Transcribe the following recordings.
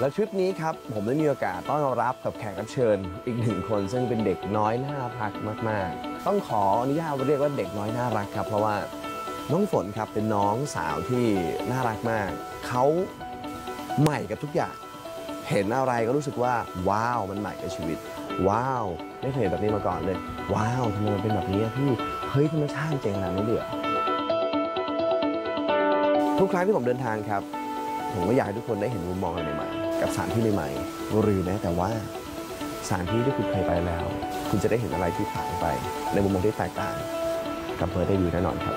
แล้วทริปนี้ครับผมได้มีโอกาสต้อนรับกับแขกรับเชิญอีกหนึ่งคนซึ่งเป็นเด็กน้อยน่ารักมาก ๆ ต้องขออนุญาตเรียกว่าเด็กน้อยน่ารักครับ เพราะว่าน้องฝนครับเป็นน้องสาวที่น่ารักมาก เขาใหม่กับทุกอย่าง เห็นอะไรก็รู้สึกว่า ว้าวมันใหม่กับชีวิต ว้าวไม่เคยเห็นแบบนี้มาก่อนเลย ว้าวทำไมมันเป็นแบบนี้พี่เฮ้ยธรรมชาติเจ๋งขนาดนี้เลยเหรอทุกครั้งที่ผมเดินทางครับ ผมก็อยากให้ทุกคนได้เห็นมุมมองใหม่ๆกับสถานที่ใหม่ๆหรือแม้แต่ว่าสถานที่ที่คุณเคยไปแล้ว คุณจะได้เห็นอะไรที่ต่างไป ในมุมมองที่แตกต่างกับเพิร์ดได้วิวแน่นอนครับ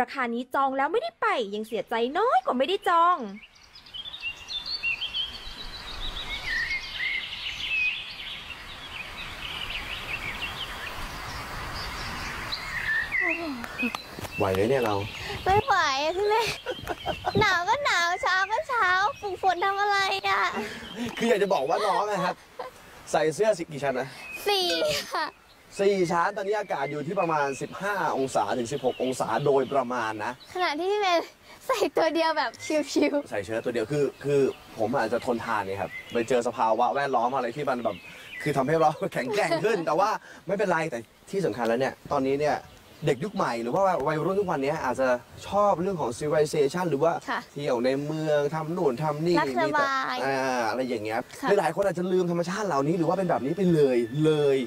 ราคานี้จองแล้วไม่ได้ไปยังเสียใจน้อยกว่าไม่ได้จอง ไหวเลยเนี่ยเรา ไม่ไหวอะพี่เมย์หนาวก็หนาวเช้าก็เช้าฝึกฝนทำอะไรอะ คืออยากจะบอกว่าน้องนะครับ ใส่เสื้อสิกี่ชั้นนะสี่ค่ะ สี่ชั้นตอนนี้อากาศอยู่ที่ประมาณ 15 องศาถึง 16 องศาโดยประมาณนะ ขณะที่พี่เมย์ใส่ตัวเดียวแบบชิวใส่เชิ้ตตัวเดียวคือคือผมอาจจะทนทานเนี่ยครับไปเจอสภาวะแวดล้อมอะไรที่มันแบบคือทำให้เรา แข็งแกร่งขึ้น แต่ว่าไม่เป็นไรแต่ที่สำคัญแล้วเนี่ย ตอนนี้เนี่ยเด็กยุคใหม่หรือว่าวัยรุ่นทุกวันนี้อาจจะชอบเรื่องของ civilization หรือว่าค่ะเที่ยวในเมืองทำนู่นทำนี่รักสมีแต่บาย อ่าอะไรอย่างเงี้ยค่ะหลายๆคนอาจจะลืมธรรมชาติเหล่านี้หรือว่าเป็นแบบนี้ไปเลยเลย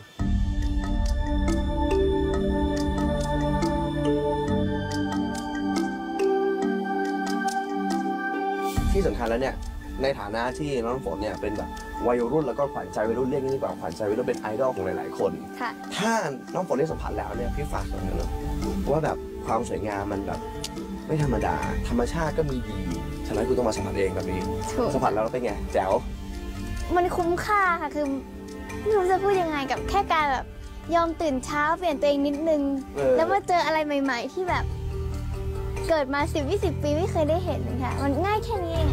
ที่สำคัญแล้วเนี่ยในฐานะที่น้องฝนเนี่ยเป็นแบบวัยรุ่นแล้วก็ขวัญใจวัยรุ่นเรียกง่ายๆกว่าขวัญใจวัยรุ่นเป็นไอดอลของหลายๆคนๆค่ะ ถ้าน้องฝนได้สัมผัสแล้วเนี่ยพี่ฝากหน่อยนะว่าแบบความสวยงามมันแบบไม่ธรรมดา ธรรมชาติก็มีดีอยู่ฉะนั้นคุณต้องมาสัมผัสเองแบบนี้ถูก สัมผัสแล้วเป็นไงแจ๋ว มันคุ้มค่าค่ะคือไม่รู้จะพูดยังไงกับแค่การแบบยอมตื่นเช้าเปลี่ยนตัวเองนิดนึง เออ แล้วมาเจออะไรใหม่ ๆ ที่แบบ เกิดมาสิบยี่สิบปีไม่เคยได้เห็นค่ะ มันง่ายแค่นี้เอง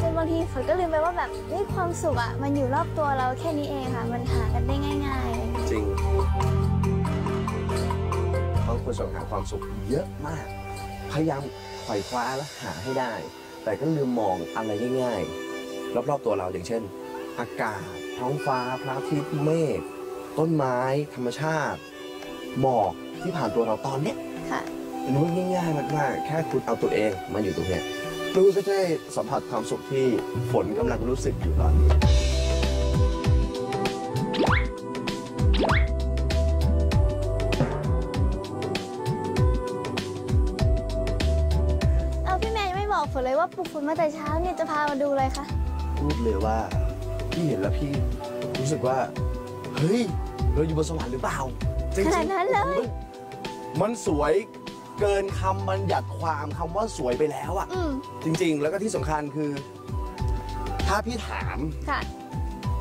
จนบางทีฝนก็ลืมไปว่าแบบนี่ความสุขอะ มันอยู่รอบตัวเราแค่นี้เองค่ะ มันหากันได้ง่ายๆ จริงเขาควรแสวงหาความสุขเยอะมาก พยายามไขว่คว้าและหาให้ได้ แต่ก็ลืมมองอะไรง่ายๆ รอบๆตัวเราอย่างเช่น อากาศ ท้องฟ้าพระอาทิตย์เมฆต้นไม้ ธรรมชาติ หมอกที่ผ่านตัวเราตอนเนี้ยค่ะเป็นเรื่องง่ายๆมากๆแค่คุณเอาตัวเองมาอยู่ตรงเนี้ยรู้จะได้สัมผัสความสุขที่ฝนกำลังรู้สึกอยู่ตอนนี้เอาพี่แมนยังไม่บอกฝนเลยว่าปลุกฝนมาแต่เช้าเนี่ยจะพามาดูอะไรคะ พูดเลยว่า พี่เห็นแล้วพี่รู้สึกว่า เฮ้ย เราอยู่บนสวรรค์หรือเปล่าจริงขนาดนั้นเลยมันมันสวยเกินคำบัญญัติความคำว่าสวยไปแล้วอะอืมจริง ๆ แล้วก็ที่สำคัญคือ ถ้าพี่ถาม ค่ะ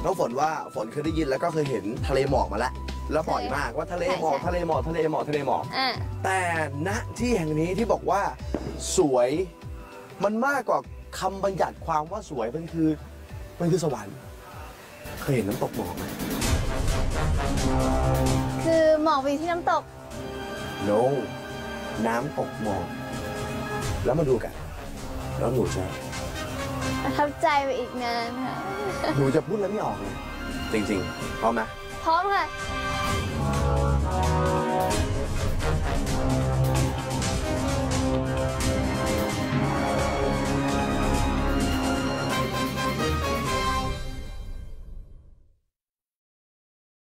น้องฝนว่าฝนเคยได้ยินแล้วก็เคยเห็นทะเลหมอกมาแล้วแล้วบ่อยมากว่าทะเลหมอกใช่ใช่ ทะเลหมอกทะเลหมอกทะเลหมอก อ่า แต่ณที่แห่งนี้ที่บอกว่า สวยมันมากกว่าคำบัญญัติความว่าสวยมันคือมันคือสวรรค์ เคยเห็นน้ำตกหมอกไหม คือหมอกไปอยู่ที่น้ำตก no น้ำตกหมอก แล้วมาดูกัน แล้วหนูจะประทับใจไปอีกนานค่ะ หนูจะพูดแล้วไม่ออกเลย จริงๆพร้อมไหม พร้อมค่ะพ